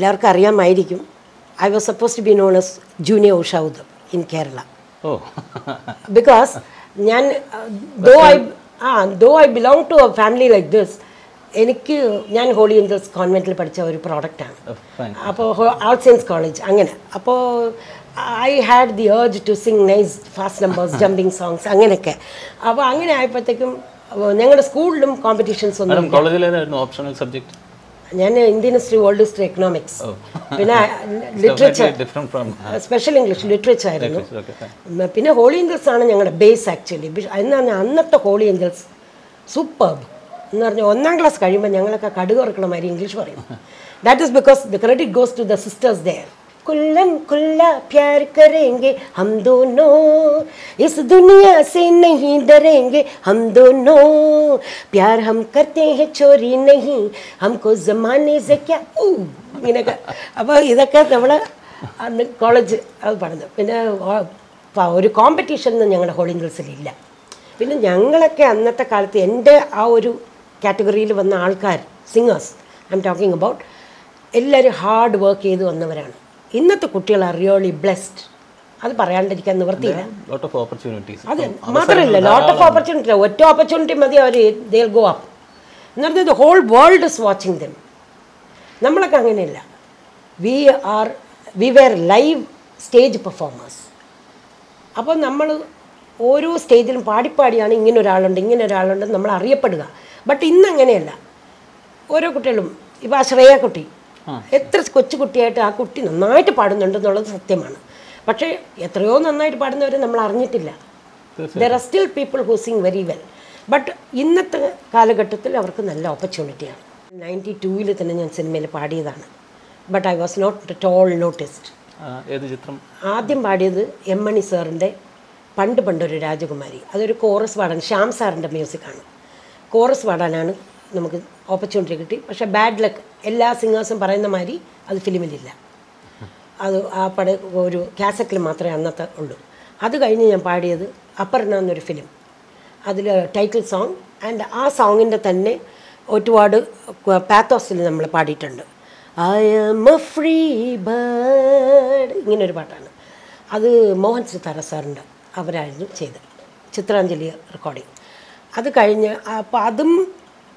എല്ലാവർക്കും അറിയാമായിരിക്കും. I was suppose to be known as junior Usha ഉഷാവുദ് in Kerala because ഞാൻ though I ah though I belong to a family like this എനിക്ക് ഞാൻ holy Angeles കോൺവെന്റിൽ പഠിച്ച ഒരു പ്രോഡക്റ്റാണ് അപ്പോൾ ആർ സയൻസ് കോളേജ് അങ്ങനെ. അപ്പോൾ I had the urge to sing nice fast numbers jumping songs അങ്ങനെയൊക്കെ. അപ്പോൾ അങ്ങനെ ആയപ്പോഴത്തേക്കും ഞങ്ങളുടെ സ്കൂളിലും കോമ്പറ്റീഷൻസ് ഒന്നും കോളേജിലായിരുന്നു ഓപ്ഷണൽ സബ്ജക്ട് ഞാൻ Indian history world history economics പിന്നെ ലിറ്ററേച്ചർ സ്പെഷ്യൽ ഇംഗ്ലീഷ് ലിറ്ററേച്ചർ ആയിരുന്നു. പിന്നെ ഹോളി ഏഞ്ചൽസ് ആണ് ഞങ്ങളുടെ ബേസ് ആക്ച്വലി എന്നാണ് അന്നത്തെ ഹോളി ഏഞ്ചൽസ് സൂപ്പർബ് എന്ന് പറഞ്ഞാൽ ഒന്നാം ക്ലാസ് കഴിയുമ്പോൾ ഞങ്ങളൊക്കെ കടുക് ഉറക്കണ മാതിരി ഇംഗ്ലീഷ് പറയും. That is because the credit goes to the sisters their कुल्लम कुल्ला प्यार करेंगे हम दोनों इस दुनिया से नहीं डरेंगे हम दोनों प्यार हम करते हैं चोरी नहीं हमको जमाने से क्या ഊ ഇങ്ങനെയൊക്കെ അപ്പോൾ ഇതൊക്കെ നമ്മൾ അന്ന് കോളേജ് അത് പഠനം പിന്നെ ഓ- പ- ഒരു കോമ്പറ്റീഷൻ ഒന്നും ഞങ്ങളുടെ ഹോളിംഗിൾസിലില്ല പിന്നെ ഞങ്ങളൊക്കെ അന്നത്തെ കാലത്ത് എൻ്റെ ആ ഒരു കാറ്റഗറിയിൽ വന്ന ആൾക്കാർ singers I am talking about എല്ലാവരും ഹാർഡ് വർക്ക് ചെയ്ത് വന്നവരാണ് ഇന്നത്തെ കുട്ടികൾ ആർ റിയോളി ബ്ലെസ്ഡ് അത് പറയാണ്ടിരിക്കാൻ നിവൃത്തിയില്ല. അതെ മാത്രമല്ല ലോട്ട് ഓഫ് ഓപ്പർച്യൂണിറ്റി ഒറ്റ ഓപ്പർച്യൂണിറ്റി മതി അവർ ദേ ഗോ അപ്പ് എന്ന് പറഞ്ഞാൽ the whole world is watching them നമ്മളൊക്കെ അങ്ങനെയല്ല. We are we were live stage performers അപ്പോൾ നമ്മൾ ഓരോ സ്റ്റേജിലും പാടിപ്പാടിയാണ് ഇങ്ങനെ ഒരാളുണ്ട് ഇങ്ങനെ ഒരാളുണ്ട് നമ്മൾ അറിയപ്പെടുക. ബട്ട് ഇന്നങ്ങനെയല്ല ഓരോ കുട്ടികളും ഇപ്പോൾ ആ ശ്രേയ കുട്ടി എത്ര കൊച്ചു കുട്ടിയായിട്ട് ആ കുട്ടി നന്നായിട്ട് പാടുന്നുണ്ടെന്നുള്ളത് സത്യമാണ്. പക്ഷേ എത്രയോ നന്നായിട്ട് പാടുന്നവരെ നമ്മൾ അറിഞ്ഞിട്ടില്ല. There are still people who sing very well but ഇന്നത്തെ കാലഘട്ടത്തിൽ അവർക്ക് നല്ല ഓപ്പർച്യൂണിറ്റിയാണ് നയന്റി ടൂവിൽ തന്നെ ഞാൻ സിനിമയിൽ പാടിയതാണ്. But I was not at all noticed ഏത് ചിത്രം? ആദ്യം പാടിയത് എം മണി സാറിന്റെ പണ്ട് പണ്ടൊരു രാജകുമാരി. അതൊരു കോറസ് പാടാൻ ശ്യാം സാറിന്റെ മ്യൂസിക്കാണ് കോറസ് പാടാനാണ് നമുക്ക് ഓപ്പർച്യൂണിറ്റി കിട്ടി. പക്ഷെ ബാഡ് ലക്ക് എല്ലാ സിംഗേഴ്സും പറയുന്ന മാതിരി അത് ഫിലിമിലില്ല. അത് ആ പട ഒരു കാസറ്റിൽ മാത്രമേ അന്നത്തെ ഉള്ളൂ. അത് കഴിഞ്ഞ് ഞാൻ പാടിയത് അപർണ എന്നൊരു ഫിലിം അതിൽ ടൈറ്റിൽ സോങ് ആൻഡ് ആ സോങ്ങിന്റെ തന്നെ ഒരുപാട് പാത്തോസിൽ നമ്മൾ പാടിയിട്ടുണ്ട്. I'm a free bird ഇങ്ങനൊരു പാട്ടാണ്. അത് മോഹൻ സിത്താര സാറിന്റെ അവരായിരുന്നു ചെയ്തത്. ചിത്രാഞ്ജലി റെക്കോർഡിങ് അത് കഴിഞ്ഞ് അപ്പോൾ അതും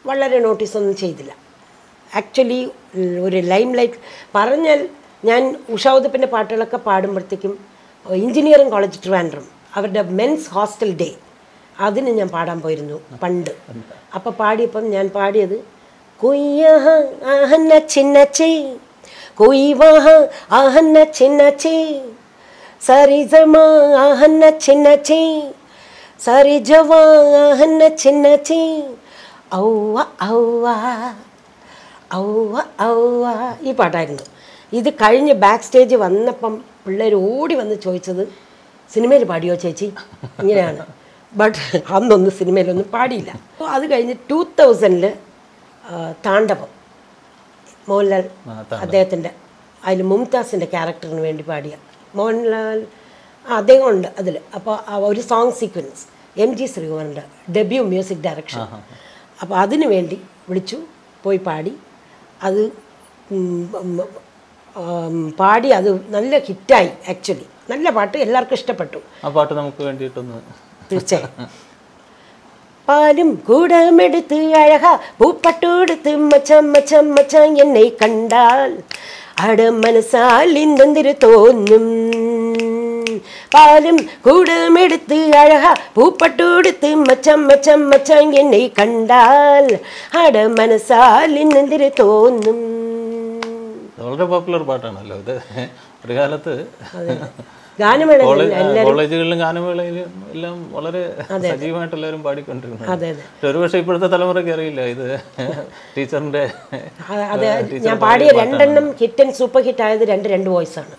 വളരെ നോട്ടീസൊന്നും ചെയ്തില്ല. ആക്ച്വലി ഒരു ലൈം ലൈറ്റ് പറഞ്ഞാൽ ഞാൻ ഉഷാവുദപ്പിന്റെ പാട്ടുകളൊക്കെ പാടുമ്പോഴത്തേക്കും എഞ്ചിനീയറിംഗ് കോളേജ് ട്രിവാൻഡ്രം അവരുടെ മെൻസ് ഹോസ്റ്റൽ ഡേ അതിന് ഞാൻ പാടാൻ പോയിരുന്നു പണ്ട്. അപ്പോൾ പാടിയപ്പം ഞാൻ പാടിയത് കൊയ്യഹ ആഹന്ന ചിന്നച്ചേ കൊയ് വാഹ ആഹന്ന ചിന്നച്ചേ സരി ജമ ചിന്നച്ചേ സരി ജവാ ചിന്നച്ചേ ഔവ ഔവ ഔവ ഔവ ഈ പാട്ടായിരുന്നു. ഇത് കഴിഞ്ഞ് ബാക്ക് സ്റ്റേജ് വന്നപ്പം പിള്ളേർ ഓടി വന്ന് ചോദിച്ചത് സിനിമയിൽ പാടിയോ ചേച്ചി? ഇങ്ങനെയാണ്. ബട്ട് അന്നൊന്നും സിനിമയിലൊന്നും പാടിയില്ല. അപ്പോൾ അത് കഴിഞ്ഞ് ടൂ തൗസൻഡിൽ താണ്ഡവം. മോഹൻലാൽ അദ്ദേഹത്തിന്റെ അതിൽ മുംതാസിന്റെ ക്യാരക്ടറിന് വേണ്ടി പാടിയ മോഹൻലാൽ അദ്ദേഹം ഉണ്ട് അതിൽ അപ്പോൾ ഒരു സോങ് സീക്വൻസ് എം ജി ശ്രീകുമാറിന്റെ ഡെബ്യൂ മ്യൂസിക് ഡയറക്ഷൻ അപ്പോൾ അതിനു വേണ്ടി വിളിച്ചു പോയി പാടി. അത് പാടി അത് നല്ല ഹിറ്റായി ആക്ച്വലി. നല്ല പാട്ട് എല്ലാവർക്കും ഇഷ്ടപ്പെട്ടു. ആ പാട്ട് നമുക്ക് വേണ്ടിയിട്ടൊന്ന് തീർച്ചയായും. പാലും കൂടമെടുത്ത് അഴക പൂപ്പട്ടോടുത്ത് മച്ചം മച്ചം മച്ചം എന്നെ കണ്ടാൽ അട മനസ്സാൽ ഇന്നെന്തിരു തോന്നും? പാലും കൂടുമെടുത്ത് അഴക പൂപ്പട്ടോടുത്ത് മച്ചം മച്ചം മച്ചം എന്നെ കണ്ടാൽ അട മനസ്സാൽ ഇന്നെന്തിരു തോന്നും? വളരെ പോപ്പുലർ പാട്ടാണല്ലോ ഇത്. ഒരു കാലത്ത് കോളേജുകളിലും ഗാനമേളയിലും എല്ലാം വളരെ സജീവമായിട്ട് എല്ലാവരും പാടിക്കൊണ്ടിരുന്നു. ഒരുപക്ഷെ ഇപ്പോഴത്തെ തലമുറയ്ക്ക് അറിയില്ല ഇത്. ടീച്ചറിന്റെ ഞാൻ പാടിയ രണ്ടെണ്ണം ഹിറ്റ് ആൻഡ് സൂപ്പർ ഹിറ്റ് ആയത് രണ്ട് രണ്ട് വോയിസ് ആണ്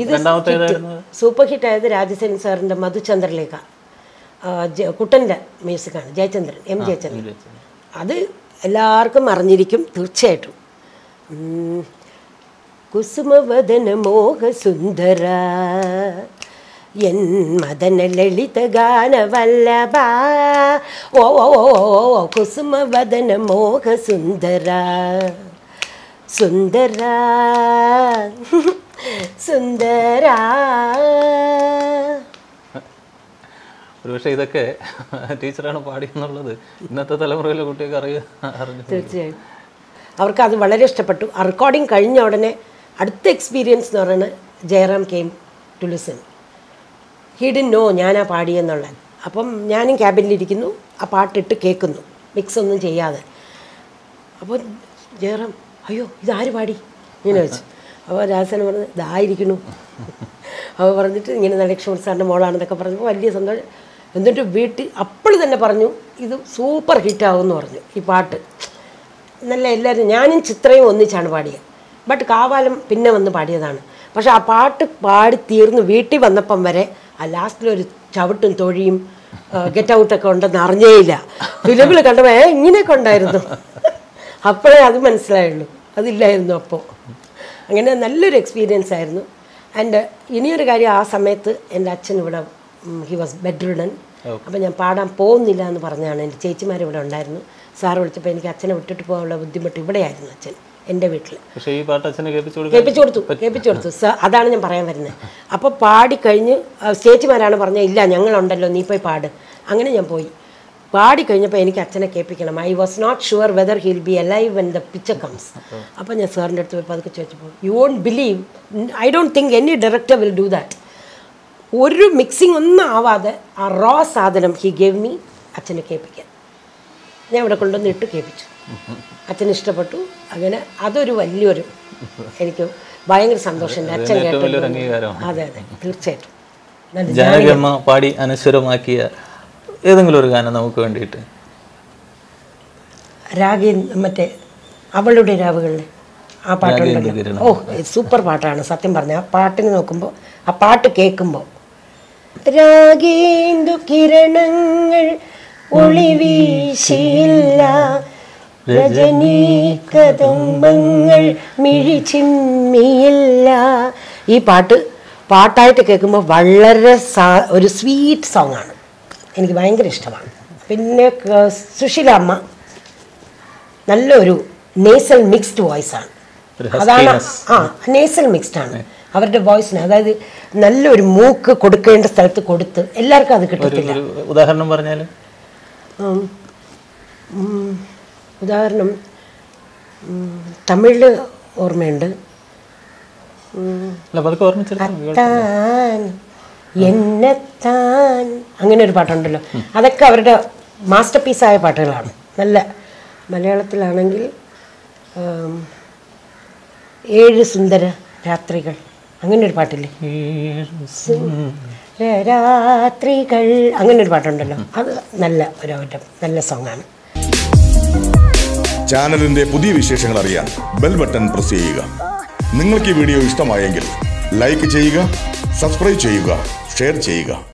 ഏതായിരുന്നു? സൂപ്പർ ഹിറ്റ് ആയത് രാജസേൻ സാറിന്റെ മധുചന്ദ്രലേഖ കുട്ടന്റെ മ്യൂസിക്കാണ് ജയചന്ദ്രൻ എം ജയചന്ദ്രൻ. അത് എല്ലാവർക്കും അറിഞ്ഞിരിക്കും തീർച്ചയായിട്ടും. കുസുമവദന മോഹസുന്ദര എൻ മദന ലളിത ഗാനവല്ലഭ. ഓ കുസുമവദന മോഹസുന്ദര. സുന്ദര. സുന്ദര. ഒരുപക്ഷെ ഇതൊക്കെ ടീച്ചറാണ് പാടിയെന്നുള്ളത് ഇന്നത്തെ തലമുറയിലെ കുട്ടിയൊക്കെ അറിയ അറിഞ്ഞു തീർച്ചയായും. അവർക്ക് അത് വളരെ ഇഷ്ടപ്പെട്ടു. ആ റെക്കോർഡിങ് കഴിഞ്ഞ ഉടനെ അടുത്ത എക്സ്പീരിയൻസ് എന്ന് പറയുന്നത് Jayaram came to listen he didn't know ഞാനാ പാടിയെന്നുള്ളത്. അപ്പം ഞാനും ക്യാബിനിലിരിക്കുന്നു ആ പാട്ടിട്ട് കേൾക്കുന്നു. മിക്സ് ഒന്നും ചെയ്യാതെ. അപ്പോൾ ജയറാം അയ്യോ ഇതാര് പാടി? ഇങ്ങനെ വെച്ചു അപ്പോൾ രാജസേന പറഞ്ഞു ഇതായിരിക്കണു അപ്പോൾ പറഞ്ഞിട്ട് ഇങ്ങനെ നലക്ഷ്മൺ സാറിന്റെ മോളാണെന്നൊക്കെ പറഞ്ഞപ്പോൾ വലിയ സന്തോഷം. എന്നിട്ട് വീട്ടിൽ അപ്പോൾ തന്നെ പറഞ്ഞു ഇത് സൂപ്പർ ഹിറ്റാകുമെന്ന് പറഞ്ഞു ഈ പാട്ട്. നല്ല എല്ലാവരും ഞാനും ചിത്രയും ഒന്നിച്ചാണ് പാടിയത്. ബട്ട് കാവാലം പിന്നെ വന്ന് പാടിയതാണ്. പക്ഷെ ആ പാട്ട് പാടി തീർന്ന് വീട്ടിൽ വന്നപ്പം വരെ ആ ലാസ്റ്റിലൊരു ചവിട്ടും തൊഴിയും ഗെറ്റ് ഔട്ടൊക്കെ ഉണ്ടെന്ന് അറിഞ്ഞേയില്ല. ഫിലിമിൽ കണ്ടപ്പോൾ ഏ ഇങ്ങനെയൊക്കെ ഉണ്ടായിരുന്നു. അപ്പോഴേ അത് മനസ്സിലായുള്ളൂ. അതില്ലായിരുന്നു അപ്പോൾ അങ്ങനെ നല്ലൊരു എക്സ്പീരിയൻസ് ആയിരുന്നു. ആൻഡ് ഇനിയൊരു കാര്യം ആ സമയത്ത് എന്റെ അച്ഛൻ ഇവിടെ ഹി വാസ് ബെഡ് റിഡൻ അപ്പോൾ ഞാൻ പാടാൻ പോകുന്നില്ല എന്ന് പറഞ്ഞാണ് എന്റെ ചേച്ചിമാർ ഇവിടെ ഉണ്ടായിരുന്നു. സാർ വിളിച്ചപ്പോൾ എനിക്ക് അച്ഛനെ വിട്ടിട്ട് പോകാനുള്ള ബുദ്ധിമുട്ട് ഇവിടെയായിരുന്നു അച്ഛൻ എന്റെ വീട്ടിൽ പക്ഷേ ഈ പാട്ട് അച്ഛനെ കേൾപ്പിച്ചു കൊടുത്തു കേൾപ്പിച്ചു കൊടുത്തു. അതാണ് ഞാൻ പറയാൻ വരുന്നത്. അപ്പോൾ പാടിക്കഴിഞ്ഞ് ചേച്ചിമാരാണ് പറഞ്ഞത് ഇല്ല ഞങ്ങളുണ്ടല്ലോ നീ പോയി പാട്. അങ്ങനെ ഞാൻ പോയി. പാടി കഴിഞ്ഞപ്പോൾ എനിക്ക് അച്ഛനെ കേൾപ്പിക്കണം. I was not sure whether he'll be alive when the picture comes അപ്പോൾ ഞാൻ സാറിന്റെ അടുത്ത് പോയി പതുക്കെ ചോദിച്ചപ്പോൾ you won't believe I don't think any director will do that ഒരു മിക്സിംഗ് ഒന്നും ആവാതെ ആ റോ സാധനം ഹി ഗേവ് മീ അച്ഛനെ കേൾപ്പിക്കാൻ. ഞാൻ ഇവിടെ കൊണ്ടുവന്ന് ഇട്ട് കേൾപ്പിച്ചു. അച്ഛന് ഇഷ്ടപ്പെട്ടു. അങ്ങനെ അതൊരു വലിയൊരു എനിക്ക് ഭയങ്കര സന്തോഷം അച്ഛൻ കേട്ടു അതെ അതെ. തീർച്ചയായിട്ടും. പാടി അനശ്വരമാക്കിയ ഏതെങ്കിലും ഒരു ഗാനം നമുക്ക് വേണ്ടിയിട്ട്. രാഗി മറ്റേ അവളുടെ രാവുകളിലെ ആ പാട്ടുണ്ടല്ലോ കിരണം. ഓ സൂപ്പർ പാട്ടാണ് സത്യം പറഞ്ഞ. ആ പാട്ടിന് നോക്കുമ്പോൾ ആ പാട്ട് കേൾക്കുമ്പോൾ രാഗേന്ദു കിരണങ്ങൾ ഒളി വീശിയില്ല. രജനീ കദംബങ്ങൾ മിഴി ചിമ്മിയില്ല ഈ പാട്ട് പാട്ടായിട്ട് കേൾക്കുമ്പോൾ വളരെ ഒരു സ്വീറ്റ് സോങ് ആണ് എനിക്ക് ഭയങ്കര ഇഷ്ടമാണ്. പിന്നെ സുശീല അമ്മ നല്ലൊരു നേസൽ മിക്സ്ഡ് വോയിസ് ആണ്. ഒരു അതാണ് ആ നേസൽ മിക്സ്ഡ് ആണ്. അവരുടെ വോയിസിന് അതായത് നല്ലൊരു മൂക്ക് കൊടുക്കേണ്ട സ്ഥലത്ത് കൊടുത്ത് എല്ലാവർക്കും അത് കിട്ടത്തില്ല. ഉദാഹരണം പറഞ്ഞാൽ ഉദാഹരണം തമിഴിൽ ഓർമ്മയുണ്ട്. ഓർമ്മിച്ചെടുക്കാം എന്നെത്താൻ. അങ്ങനെ ഒരു പാട്ടുണ്ടല്ലോ. അതൊക്കെ അവരുടെ മാസ്റ്റർ പീസായ പാട്ടുകളാണ്. നല്ല മലയാളത്തിലാണെങ്കിൽ ഏഴ് സുന്ദര രാത്രികൾ. അങ്ങനെ ഒരു പാട്ടില്ലേ രാത്രികൾ. അങ്ങനെ ഒരു പാട്ടുണ്ടല്ലോ. അത് നല്ല ഒരു നല്ല സോങ്ങാണ്. ചാനലിന്റെ പുതിയ വിശേഷങ്ങൾ അറിയാൻ ബെൽ ബട്ടൺ പ്രസ് ചെയ്യുക. നിങ്ങൾക്ക് ഈ വീഡിയോ ഇഷ്ടമായെങ്കിൽ ലൈക്ക് ചെയ്യുക സബ്സ്ക്രൈബ് ചെയ്യുക. ഷെയർ ചെയ്യുക.